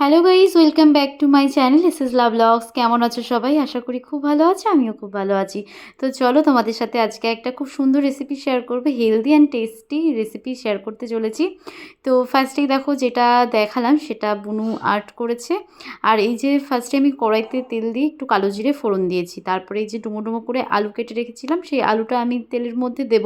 Hello guys welcome back to my channel S S love vlogs কেমন আছো সবাই? আশা করি খুব ভালো আছো, আমিও খুব ভালো আছি। তো চলো তোমাদের সাথে আজকে একটা খুব সুন্দর রেসিপি শেয়ার করবে healthy and tasty recipe share করতে চলেছি। তো ফার্স্টেই দেখো যেটা দেখালাম, সেটা বুনু আর্ট করেছে। আর এই যে ফার্স্টে আমি কড়াইতে তেল দিয়ে একটু কালো জিরে ফোড়ন দিয়েছি। তারপরে এই যে ডুমো ডুমো করে আলু কেটে রেখেছিলাম, সেই আলুটা আমি তেলের মধ্যে দেব।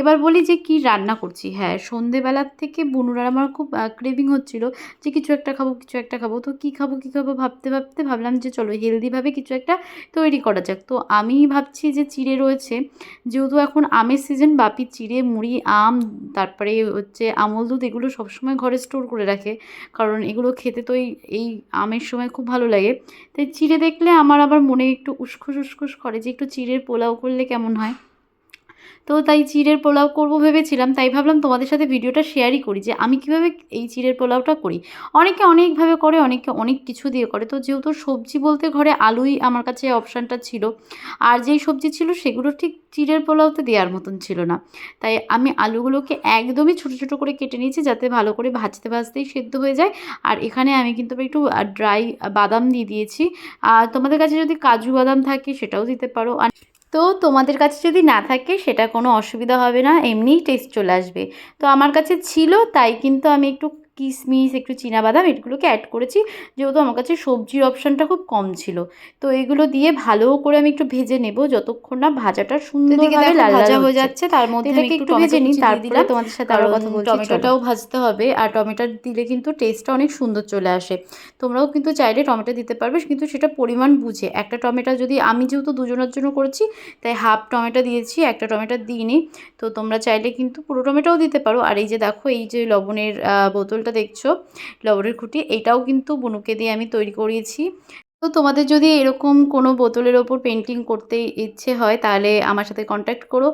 এবার বলি যে কি রান্না করছি। হ্যাঁ সন্ধেবেলার থেকে বুনুর আর আমার খুব ক্রেভিং হচ্ছিল যে কিছু একটা খাব, কিছু একটা খাব। তো কী খাব কী খাব ভাবতে ভাবতে ভাবলাম যে চলো হেলদিভাবে কিছু একটা তৈরি করা যাক। তো আমি ভাবছি যে চিড়ে রয়েছে, যেহেতু এখন আমের সিজন বাপি চিড়ে, মুড়ি, আম, তারপরে হচ্ছে আমল দুধ এগুলো সবসময় ঘরে স্টোর করে রাখে। কারণ এগুলো খেতে তো এই আমের সময় খুব ভালো লাগে। তাই চিড়ে দেখলে আমার আবার মনে একটু উসখুস উসখুস করে যে একটু চিড়ের পোলাও করলে কেমন হয়। তো তাই চিড়ের পোলাও করব ভেবেছিলাম, তাই ভাবলাম তোমাদের সাথে ভিডিওটা শেয়ারই করি যে আমি কীভাবে এই চিড়ের পোলাওটা করি। অনেকে অনেকভাবে করে, অনেকে অনেক কিছু দিয়ে করে। তো যেহেতু সবজি বলতে ঘরে আলুই আমার কাছে অপশানটা ছিল, আর যেই সবজি ছিল সেগুলো ঠিক চিড়ের পোলাওতে দেওয়ার মতন ছিল না। তাই আমি আলুগুলোকে একদমই ছোটো ছোটো করে কেটে নিয়েছি যাতে ভালো করে ভাজতে ভাজতেই সেদ্ধ হয়ে যায়। আর এখানে আমি কিন্তু একটু ড্রাই বাদাম দিয়ে দিয়েছি। আর তোমাদের কাছে যদি কাজু বাদাম থাকে সেটাও দিতে পারো। আর তো তোমাদের কাছে যদি না থাকে, সেটা কোনো অসুবিধা হবে না, এমনিই টেস্ট চলে আসবে। তো আমার কাছে ছিল, তাই কিন্তু আমি একটু কিশমিশ একটু বাদাম এগুলোকে অ্যাড করেছি। যেহেতু আমার কাছে সবজির অপশানটা খুব কম ছিল। তো এগুলো দিয়ে ভালো করে আমি একটু ভেজে নেব যতক্ষণ না ভাজাটা সুন্দরভাবে লাল ভাজা হয়ে যাচ্ছে তার মধ্যে আমি একটু ভেজে নিই তারপরে। তোমাদের সাথে আরও কথা বলছি টমেটোটাও ভাজতে হবে আর টমেটো দিলে কিন্তু টেস্টটা অনেক সুন্দর চলে আসে। তোমরাও কিন্তু চাইলে টমেটো দিতে পারবে কিন্তু সেটা পরিমাণ বুঝে। একটা টমেটো যদি আমি যেহেতু দুজনের জন্য করেছি তাই হাফ টমেটো দিয়েছি একটা টমেটো দিইনি। তো তোমরা চাইলে কিন্তু পুরো টমেটোও দিতে পারো। আর এই যে দেখো এই যে লবণের বোতল বোতলটা দেখছ লবণের খুঁটি এটাও কিন্তু বুনুকে দিয়ে আমি তৈরি করিয়েছি। তো তোমাদের যদি এরকম কোনো বোতলের ওপর পেন্টিং করতে ইচ্ছে হয়, তাহলে আমার সাথে কন্ট্যাক্ট করো।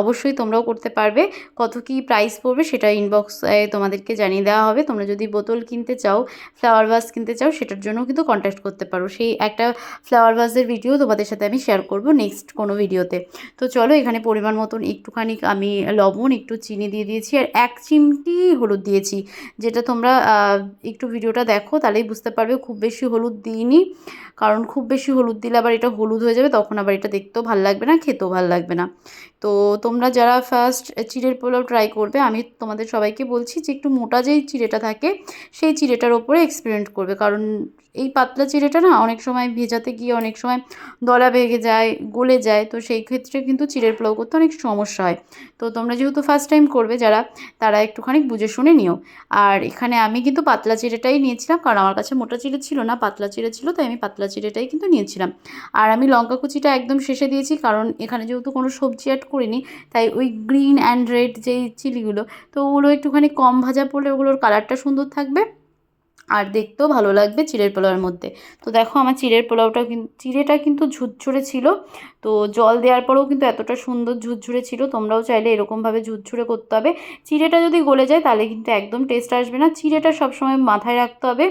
অবশ্যই তোমরাও করতে পারবে। কত কি প্রাইস পড়বে সেটা ইনবক্সে তোমাদেরকে জানিয়ে দেওয়া হবে। তোমরা যদি বোতল কিনতে চাও ফ্লাওয়ার ভাস কিনতে চাও, সেটার জন্য কিন্তু কন্ট্যাক্ট করতে পারো। সেই একটা ফ্লাওয়ার ভাসের ভিডিও তোমাদের সাথে আমি শেয়ার করব নেক্সট কোনো ভিডিওতে তো। চলো, এখানে পরিমাণ মতন একটুখানি আমি লবণ, একটু চিনি দিয়ে দিয়েছি আর এক চিমটি হলুদ দিয়েছি। যেটা তোমরা একটু ভিডিওটা দেখো, তাহলেই বুঝতে পারবে। খুব বেশি হলুদ দিইনি। কারণ খুব বেশি হলুদ দিলে আবার এটা হলুদ হয়ে যাবে, তখন আবার এটা দেখতেও ভালো লাগবে না, খেতেও ভালো লাগবে না। তো তোমরা যারা ফার্স্ট চিড়ের পোলাও ট্রাই করবে, আমি তোমাদের সবাইকে বলছি যে একটু মোটা যেই চিড়েটা থাকে, সেই চিড়েটার ওপরে এক্সপেরিমেন্ট করবে। কারণ এই পাতলা চিড়েটা না অনেক সময় ভেজাতে গিয়ে অনেক সময় দলা ভেঙে যায়, গলে যায়, তো সেই ক্ষেত্রে কিন্তু চিড়ের পোলাও করতে অনেক সমস্যা হয়। তো তোমরা যেহেতু ফার্স্ট টাইম করবে যারা, তারা একটুখানি বুঝে শুনে নিও। আর এখানে আমি কিন্তু পাতলা চিড়েটাই নিয়েছিলাম, কারণ আমার কাছে মোটা চিড়ে ছিল না, পাতলা চিড়ে ছিল, তাই আমি পাতলা চিড়েটাই কিন্তু নিয়েছিলাম। আর আমি লঙ্কা কুচিটা একদম শেষে দিয়েছি, কারণ এখানে যেহেতু কোনো সবজি অ্যাড করিনি, তাই ওই গ্রিন অ্যান্ড রেড যেই চিলিগুলো, তো ওগুলো একটুখানি কম ভাজা পড়লে ওগুলোর কালারটা সুন্দর থাকবে। আর দেখতেও ভালো লাগবে চিড়ের পোলাওয়ের মধ্যে। তো দেখো আমার চিড়ের পোলাওটা কিন্তু চিড়েটা কিন্তু ঝুরঝুরে ছিল। তো জল দেওয়ার পরেও কিন্তু এতটা সুন্দর ঝুরঝুরে ছিল, তোমরাও চাইলে এরকমভাবে ঝুরঝুরে করতে হবে। চিড়েটা যদি গলে যায় তাহলে কিন্তু একদম টেস্ট আসবে না। চিড়েটা সবসময় মাথায় রাখতে হবে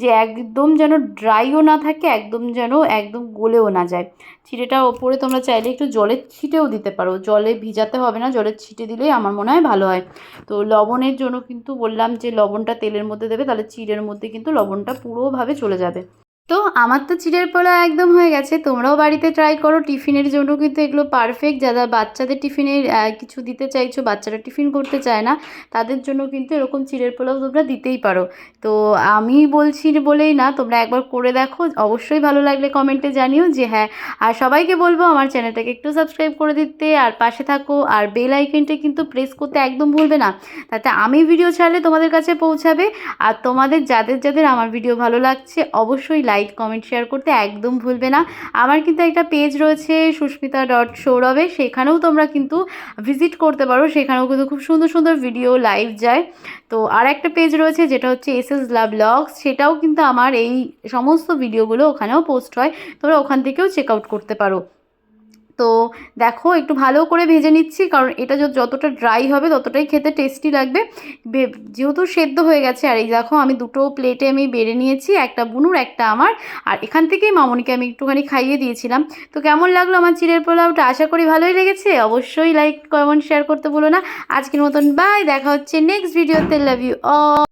যে একদম যেন ড্রাইও না থাকে, একদম যেন একদম গলেও না যায়। চিড়েটা ওপরে তোমরা চাইলে একটু জলের ছিটেও দিতে পারো। জলে ভিজাতে হবে না, জলের ছিটে দিলেই আমার মনে হয় ভালো হয়। তো লবণের জন্য কিন্তু বললাম যে লবণটা তেলের মধ্যে দেবে, তাহলে চিড়ের মধ্যে কিন্তু লবণটা পুরোভাবে চলে যাবে। তো আমার তো চিড়ের পোলা একদম হয়ে গেছে। তোমরাও বাড়িতে ট্রাই করো। টিফিনের জন্য কিন্তু এগুলো পারফেক্ট যারা বাচ্চাদের টিফিনে কিছু দিতে চাইছো, বাচ্চারা টিফিন করতে চায় না, তাদের জন্য কিন্তু এরকম চিড়ের পোলাও তোমরা দিতেই পারো। তো আমি বলছি বলেই না, তোমরা একবার করে দেখো। অবশ্যই ভালো লাগলে কমেন্টে জানিও যে হ্যাঁ আর সবাইকে বলব আমার চ্যানেলটাকে একটু সাবস্ক্রাইব করে দিতে, আর পাশে থাকো, আর বেল আইকনটা কিন্তু প্রেস করতে একদম ভুলবে না। তাতে আমি ভিডিও ছাড়লে তোমাদের কাছে পৌঁছাবে, আর তোমাদের, যাদের যাদের আমার ভিডিও ভালো লাগছে, অবশ্যই লাইক কমেন্ট, শেয়ার করতে একদম ভুলবে না। আমার কিন্তু একটা পেজ রয়েছে সুস্মিতা ডট সৌরভে, সেখানেও তোমরা কিন্তু ভিজিট করতে পারো। সেখানেও কিন্তু খুব সুন্দর সুন্দর ভিডিও লাইভ যায়। তো আর একটা পেজ রয়েছে যেটা হচ্ছে এস এস লাভ ব্লগস সেটাও কিন্তু আমার এই সমস্ত ভিডিওগুলো ওখানেও পোস্ট হয়। তোমরা ওখান থেকেও চেক আউট করতে পারো। তো দেখো একটু ভালো করে ভেজে নিচ্ছি, কারণ এটা যতটা ড্রাই হবে ততটাই খেতে টেস্টি লাগবে। যেহেতু সেদ্ধ হয়ে গেছে, আর এই দেখো আমি দুটো প্লেটে আমি বেড়ে নিয়েছি, একটা বুনুর, একটা আমার, আর এখান থেকেই মামনিকে আমি একটুখানি খাইয়ে দিয়েছিলাম। তো কেমন লাগল আমার চিড়ের পোলাওটা? আশা করি ভালোই লেগেছে। অবশ্যই লাইক কমেন্ট শেয়ার করতে বলো না। আজকের মতন বাই দেখা হচ্ছে নেক্সট ভিডিওতে লাভ ইউ অ